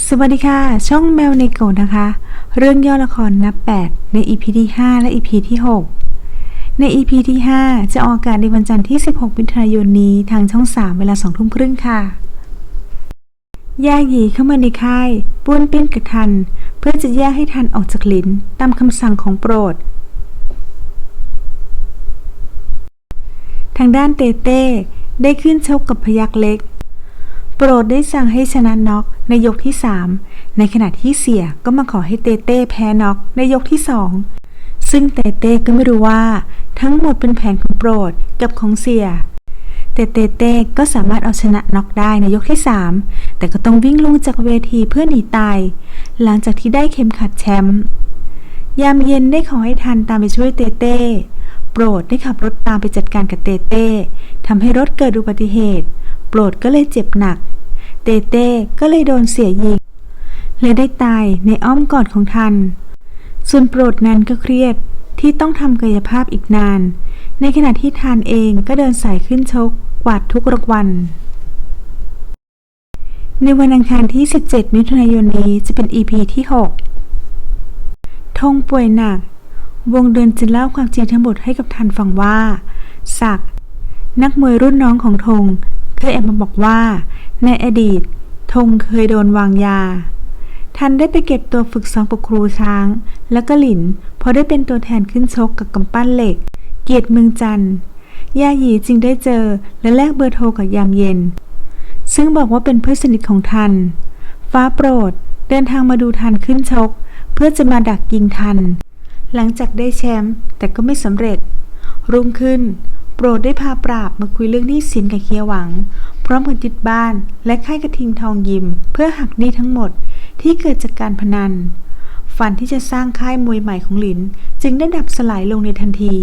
สวัสดีค่ะ ช่องแมวในโกนะคะ เรื่องย่อละครนับ 8 ใน EP ที่ 5 และ EP ที่ 6 ใน EP ที่ 5 จะออกอากาศในวันจันทร์ที่ 16มิถุนายนนี้ทางช่อง 3 เวลา2ทุ่มครึ่งค่ะ ย่าหยีเข้ามาในค่ายป้วนเปี้ยนกับทัน เพื่อจะแยกให้ทันออกจากหลินตามคำสั่งของโปรด ทางด้านเต้เต้ได้ขึ้นชกกับพยักเล็ก โปรดได้สั่งให้ชนะน็อก ในยกที่ 3 ในขณะที่เสียก็มาขอให้เตเต้แพ้น็อกในยกที่ 2 ซึ่งเตเต้ก็ไม่รู้ว่า ทั้งหมดเป็นแผนของโปรดกับของเสียแต่เตเต้ก็สามารถเอาชนะน็อกได้ในยกที่ 3 แต่ก็ต้องวิ่งลงจากเวทีเพื่อหนีตาย หลังจากที่ได้เข็มขัดแชมป์ยามเย็นได้ขอให้ทันตามไปช่วยเตเต้โปรดได้ขับรถตามไปจัดการกับเตเต้ทำให้รถเกิดอุบัติเหตุ โปรดก็เลยเจ็บหนัก เต้เต้ก็เลยโดนเสียยิงและได้ตายในอ้อมกอดของทัน ส่วนโปรดนั้นก็เครียดที่ต้องทำกายภาพอีกนาน ในขณะที่ทานเองก็เดินสายขึ้นชกกวาดทุกรางวัลในวันอังคารที่ 17 มิถุนายนนี้จะเป็น EP ที่6ธงป่วยหนัก วงเดินจึงเล่าความจริงทั้งหมดให้กับทันฟังว่า ศัก นักมวยรุ่นน้องของธง เคยแอบมาบอกว่า ในอดีตธงเคยโดนวางยา ทันได้ไปเก็บตัวฝึกซ้อมกับครูช้าง แล้วก็หลินพอได้เป็นตัวแทนขึ้นชกกับกำปั้นเหล็ก เกียรติเมืองจันทร์ยาหยีจึงได้เจอและแลกเบอร์โทรกับยามเย็น ซึ่งบอกว่าเป็นเพื่อนสนิทของทัน ฟ้าโปรดเดินทางมาดูทันขึ้นชก เพื่อจะมาดักยิงทัน หลังจากได้แชมป์แต่ก็ไม่สำเร็จ รุ่งขึ้น โปรดได้พาปราบมาคุยเรื่องหนี้สินกับเคียหวัง พร้อมกับยึดบ้านและค่ายกระทิงทองยิม เพื่อหักหนี้ทั้งหมดที่เกิดจากการพนัน ฝันที่จะสร้างค่ายมวยใหม่ของหลิน จึงได้ดับสลายลงในทันที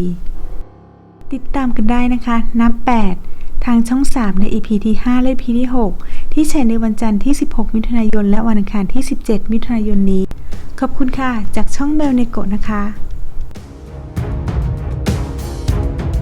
ติดตามกันได้นะคะ นับ 8 ทางช่อง 3 ใน EP ที่ 5 และ EP ที่ 6 ที่ฉายในวันจันทร์ที่ 16 มิถุนายน และวันอังคารที่ 17 มิถุนายนนี้ ขอบคุณค่ะ จากช่องแมวในโกะนะคะ